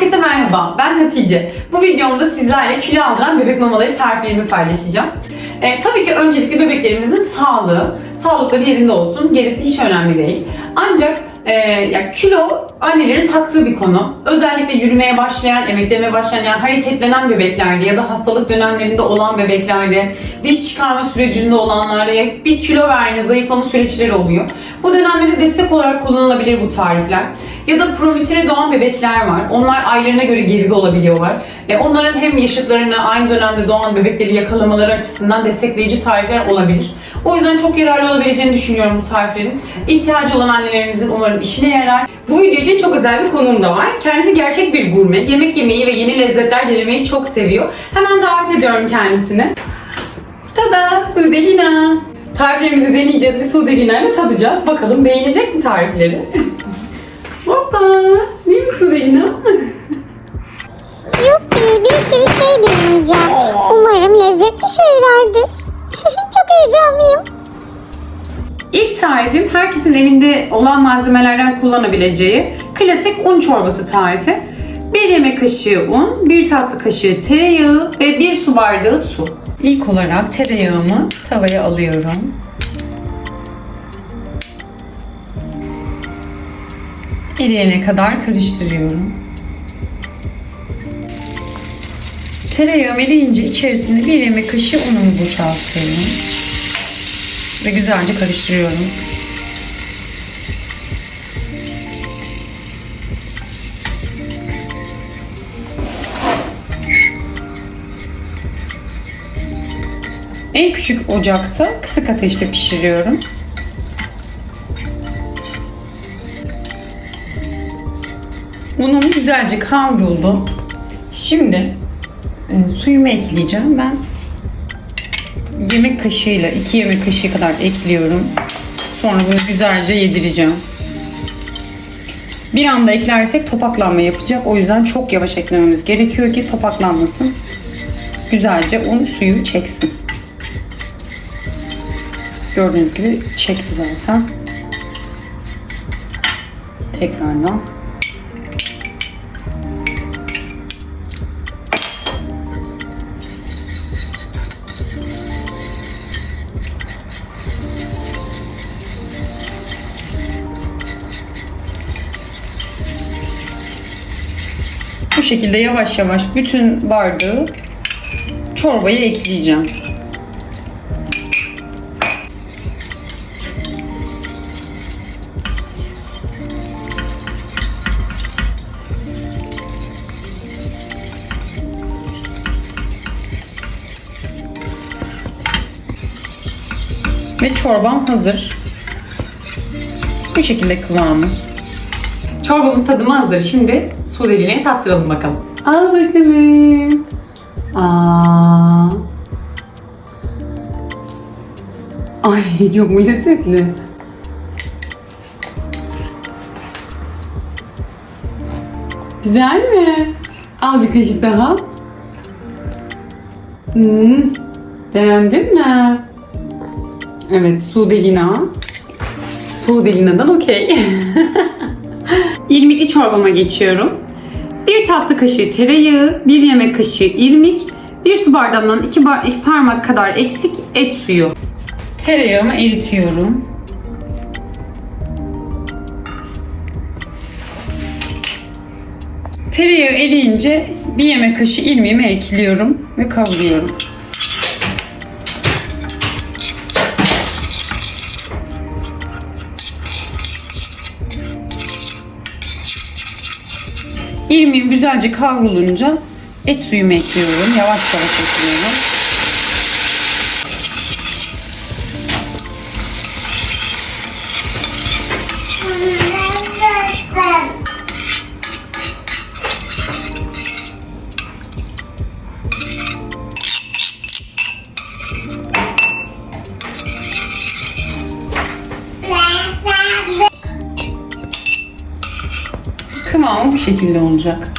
Herkese merhaba, ben Hatice. Bu videomda sizlerle kilo aldıran bebek mamaları tariflerimi paylaşacağım. Ee, tabii ki öncelikle bebeklerimizin sağlığı, sağlıkları yerinde olsun, gerisi hiç önemli değil. Ancak e, ya kilo annelerin taktığı bir konu. Özellikle yürümeye başlayan, emeklemeye başlayan, yani hareketlenen bebeklerde ya da hastalık dönemlerinde olan bebeklerde, diş çıkarma sürecinde olanlarda bir kilo verme, zayıflama süreçleri oluyor. Bu dönemlerde destek olarak kullanılabilir bu tarifler. Ya da promitüre doğan bebekler var. Onlar aylarına göre geride olabiliyorlar. E, onların hem yaşıtlarını aynı dönemde doğan bebekleri yakalamaları açısından destekleyici tarifler olabilir. O yüzden çok yararlı olabileceğini düşünüyorum bu tariflerin. İhtiyacı olan annelerimizin umarım işine yarar. Bu video için çok özel bir konuğum da var. Kendisi gerçek bir gurme. Yemek yemeyi ve yeni lezzetler denemeyi çok seviyor. Hemen davet ediyorum kendisini. Tada! Sudelina! Tariflerimizi deneyeceğiz ve Sudelina ile tadacağız. Bakalım beğenecek mi tarifleri? Hoppa! Değil mi Sudelina? Yuppi bir sürü şey deneyeceğim. Umarım lezzetli şeylerdir. Çok heyecanlıyım. İlk tarifim herkesin evinde olan malzemelerden kullanabileceği klasik un çorbası tarifi. 1 yemek kaşığı un, 1 tatlı kaşığı tereyağı ve 1 su bardağı su. İlk olarak tereyağımı tavaya alıyorum. Eriyene kadar karıştırıyorum. Tereyağım eriyince içerisine 1 yemek kaşığı unumu boşaltıyorum ve güzelce karıştırıyorum. En küçük ocakta kısık ateşte pişiriyorum. Unum güzelce kavruldu. Şimdi e, suyumu ekleyeceğim. Ben yemek kaşığıyla 2 yemek kaşığı kadar ekliyorum. Sonra bunu güzelce yedireceğim. Bir anda eklersek topaklanma yapacak. O yüzden çok yavaş eklememiz gerekiyor ki topaklanmasın. Güzelce un suyu çeksin. Gördüğünüz gibi çekti zaten. Tekrardan. Bu şekilde yavaş yavaş bütün bardağı çorbaya ekleyeceğim. Ve çorbam hazır. Bu şekilde kıvamı. Çorbamız tadıma hazır. Şimdi Sudelina'ya tattıralım bakalım. Al bakalım. Aa. Ay çok mu lezzetli? Güzel mi? Al bir kaşık daha. Hmm. Beğendin mi? Evet, Sudelina. Sudelina'dan okey. İrmikli çorbama geçiyorum. Bir tatlı kaşığı tereyağı, bir yemek kaşığı irmik, bir su bardağından iki, bar- iki parmak kadar eksik et suyu. Tereyağımı eritiyorum. Tereyağı eriyince bir yemek kaşığı irmiğimi ekliyorum ve kavuruyorum. İrmiğim güzelce kavrulunca et suyumu ekliyorum. Yavaş yavaş ekliyorum. Kıvamı bu şekilde olacak.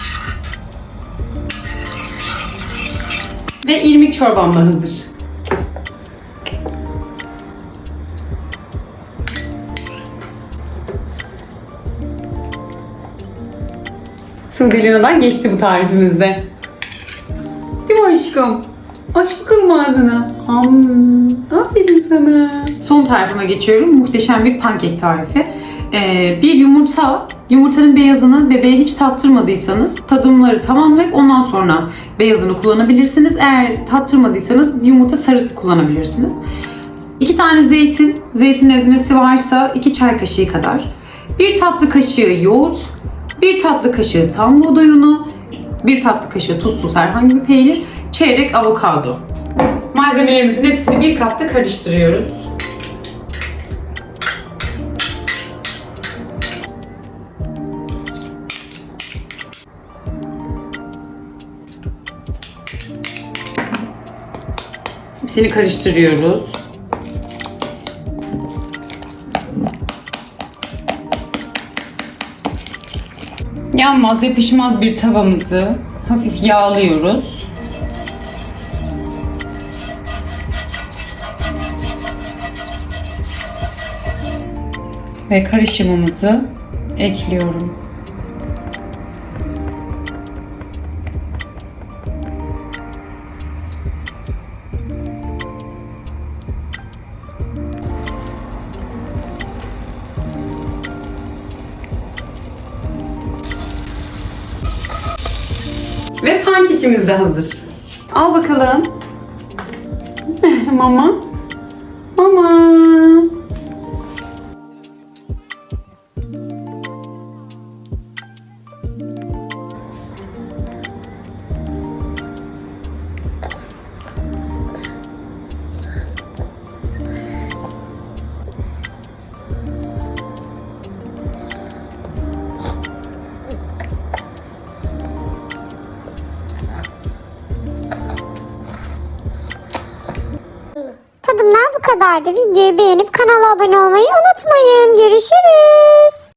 Ve irmik çorbam da hazır. Sudelina'dan geçti bu tarifimizde. Değil mi aşkım? Aç bakalım ağzına. Am, aferin sana. Son tarifime geçiyorum. Muhteşem bir pankek tarifi. Ee, bir yumurta, yumurtanın beyazını bebeğe hiç tattırmadıysanız tadımları tamamlayıp ondan sonra beyazını kullanabilirsiniz. Eğer tattırmadıysanız yumurta sarısı kullanabilirsiniz. İki tane zeytin, zeytin ezmesi varsa iki çay kaşığı kadar. Bir tatlı kaşığı yoğurt, bir tatlı kaşığı tam buğday unu, bir tatlı kaşığı tuzsuz herhangi bir peynir, çeyrek avokado. Malzemelerimizin hepsini bir kapta karıştırıyoruz. Hepsini karıştırıyoruz. Yanmaz, yapışmaz bir tavamızı hafif yağlıyoruz. Ve karışımımızı ekliyorum. Ve pankekimiz de hazır. Al bakalım. Mama. Mama. Kadardı. Videoyu beğenip kanala abone olmayı unutmayın. Görüşürüz.